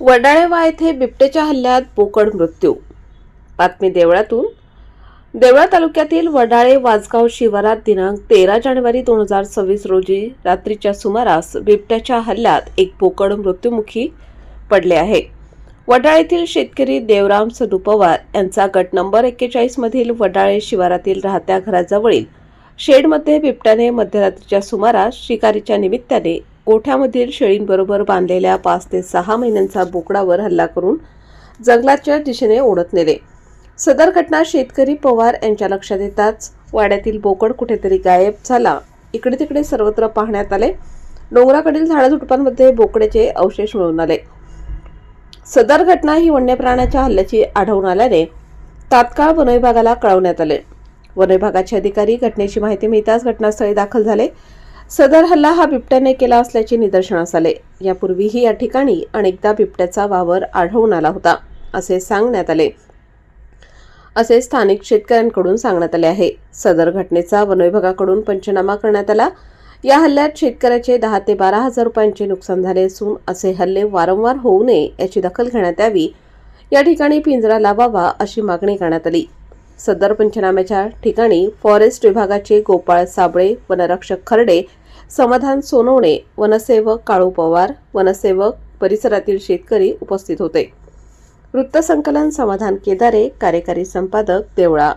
वडाळेवा येथे बिबट्याच्या हल्ल्यात बोकड मृत्यू. बातमी देवळातून. देवळा तालुक्यातील वडाळे वाजगाव शिवारात दिनांक तेरा जानेवारी दोन हजार सव्वीस रोजी रात्रीच्या सुमारास बिबट्याच्या हल्ल्यात एक बोकड मृत्युमुखी पडले आहे. वडाळेतील शेतकरी देवराम सदू पवार यांचा गट नंबर एक्केचाळीसमधील वडाळे शिवारातील राहत्या घराजवळील शेडमध्ये बिबट्याने मध्यरात्रीच्या सुमारास शिकारीच्या निमित्ताने गोठ्यामधील शेळींबरोबर बांधलेल्या पाच ते सहा महिन्यांचा बोकडावर हल्ला करून जंगलाच्या दिशेने ओढत नेले. सदर घटना शेतकरी पवार यांच्या लक्षात येताच वाड्यातील बोकड कुठेतरी गायब झाला. इकडे तिकडे सर्वत्र पाहण्यात आले. डोंगराकडील झाडाझुडपांमध्ये बोकड्याचे अवशेष मिळून आले. सदर घटना ही वन्य प्राण्याच्या हल्ल्याची आढळून आल्याने तात्काळ वनविभागाला कळवण्यात आले. वनविभागाचे अधिकारी घटनेची माहिती मिळताच घटनास्थळी दाखल झाले. सदर हल्ला हा बिबट्याने केला असल्याचे निदर्शनास आले. यापूर्वीही या ठिकाणी अनेकदा बिबट्याचा वावर आढळून आला होता असे सांगण्यात आले. असे स्थानिक शेतकऱ्यांकडून सांगण्यात आले आहे. सदर घटनेचा वनविभागाकडून पंचनामा करण्यात आला. या हल्ल्यात शेतकऱ्याचे दहा ते बारा हजार रुपयांचे नुकसान झाले असून असे हल्ले वारंवार होऊ नये याची दखल घेण्यात यावी. या ठिकाणी पिंजरा लावावा अशी मागणी करण्यात आली. सदर पंचनाम्याच्या ठिकाणी फॉरेस्ट विभागाचे गोपाळ साबळे वनरक्षक खर्डे समाधान सोनवणे वनसेवक काळू पवार वनसेवक परिसरातील शेतकरी उपस्थित होते. वृत्तसंकलन समाधान केदारे कार्यकारी संपादक देवळा